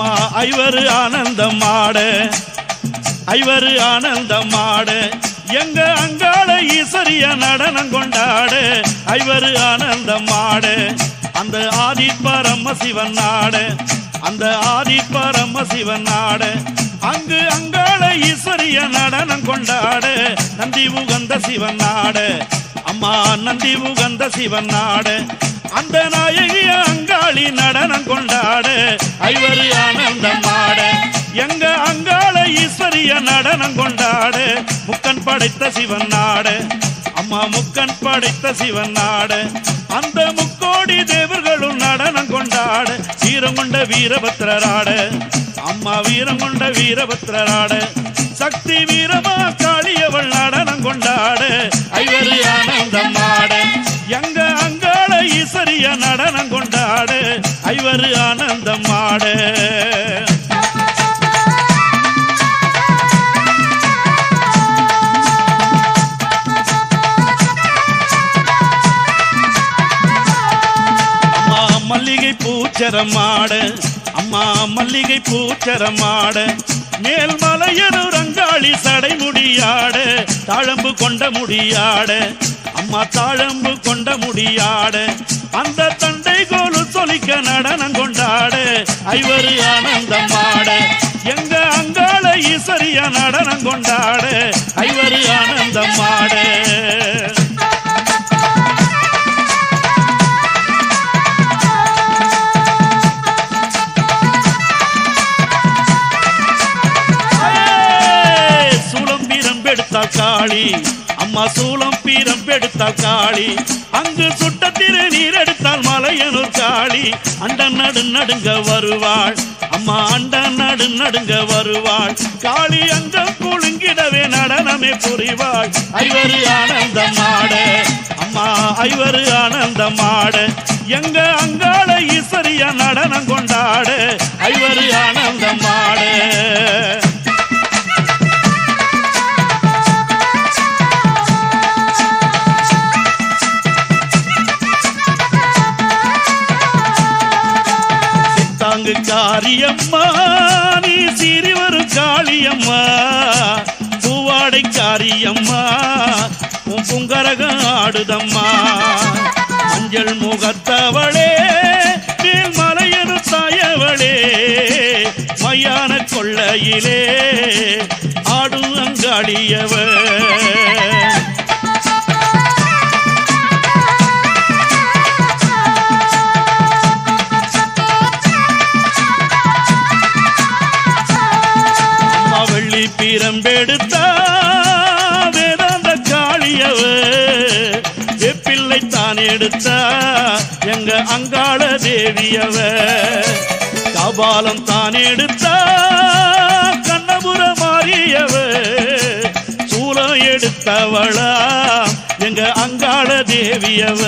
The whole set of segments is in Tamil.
அம்மா ஐவரு ஆனந்தம் ஆட ஐவரு ஆனந்தம் ஆட எங்க அங்காள ஈஸ்வரிய நடனம் கொண்டாட. ஐவரு ஆனந்தம் ஆட அந்த ஆதி பரம சிவன் அந்த ஆதி பரம சிவன் நாட. அங்கு அங்காள ஈஸ்வரிய நடனம் கொண்டாடு. நந்தி உகந்த சிவன் நாடு. அம்மா நந்தி உகந்த சிவன் நாடு. அந்த நாயகி அங்காளி நடனம் கொண்டாடு. ஐவரு ஆனந்தம் ஆட. எங்க அங்காள ஈஸ்வரிய நடனம் கொண்டாடு. முக்கன் படைத்த சிவன் நாடு. அம்மா முக்கன் படைத்த சிவன் நாடு. அந்த முக்கோடி தேவர்களும் நடனம் கொண்டாடு. வீரம் வீரபத்திரராடு அம்மா வீரம் கொண்ட வீரபத்ரராட சக்தி வீரமா காளியவள் நடனம் கொண்டாட. ஐவரி ஆனந்தம் ஆட. எங்க அங்காள ஈஸ்வரிய நடனம் கொண்டாட. ஐவரு ஆனந்தம் பூச்சரமாட அம்மா மல்லிகை பூச்சரமாட மேல் ரங்காளி அங்காளி சடை முடியாட தாழம்பு கொண்ட முடியாட அம்மா தாழம்பு கொண்ட முடியாட அந்த தண்டை கோலு சொலிக்க நடனம் கொண்டாட ஐவரு ஆனந்தமாட எங்க அங்காள ஈஸ்வரிய நடனம் கொண்டாட ஐவரு ஆனந்தமாட. பீரம் காளி. அம்மா சூளம் பீரம் பெடுத்தாள் காளி. அங்கு சுட்ட திரு நீர் எடுத்தால் மலையனூர் காளி. அண்ட நடு நடுங்க வருவாள். அம்மா அண்ட நடு நடுங்க வருவாள். காளி அங்கம் குழுங்கிடவே நடனமே புரிவாள். ஐவரு ஆனந்தமாட அம்மா ஐவரு ஆனந்தமாட எங்க அங்காள ஈஸ்வரிய நடனம் கொண்டாட. ஐவரு ஆனந்தமாட தாங்கு காரியம்மா நீ சீறி வரும் காளியம்மா. பூவாடை காரியம்மா உன் புங்கரகம் ஆடுதம்மா. மஞ்சள் முகத்தவளே மேல் மலையனு தாயவளே மையான கொள்ளையிலே ஆடும் அங்காடியவள் வெள்ளி வேதாந்த காளியவ வெப்பிள்ளை தான் எடுத்தா எங்க அங்காள தேவியவ கபாலம் தான் எடுத்தா கண்ணபுர மாறியவ சூலம் எடுத்தவளா எங்க அங்காள தேவியவ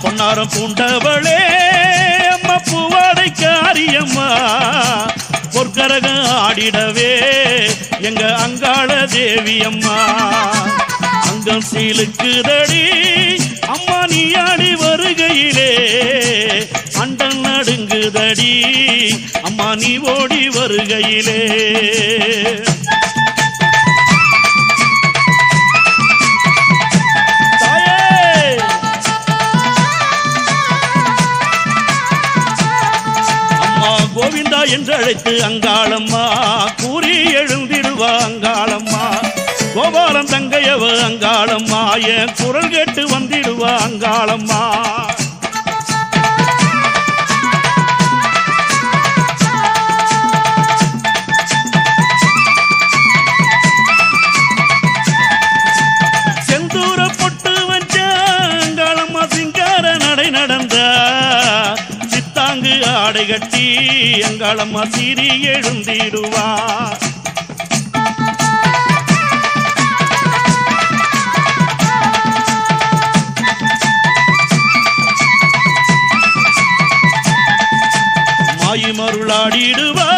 பொன்னாரம் பூண்டவளே அம்மா பூவாடை காரியம்மா பொற்கரகம் ஆடிடவே எங்க அங்காள தேவி அம்மா அங்கம் சீலுக்குதடி அம்மா நீ ஆடி வருகையிலே. அண்டன் நடுங்குதடி அம்மா நீ ஓடி வருகையிலே. கோவிந்தா என்று அழைத்து அங்காளம்மா கூறி எழுந்திடுவா அங்காளம்மா. கோபாலம் தங்கையவ அங்காளம்மா என் குரல் கேட்டு வந்திடுவா அங்காளம்மா. ஆடை கட்டி எங்காளம்மா சிறி எழுந்திடுவா. மாயி மருளாடிடுவா.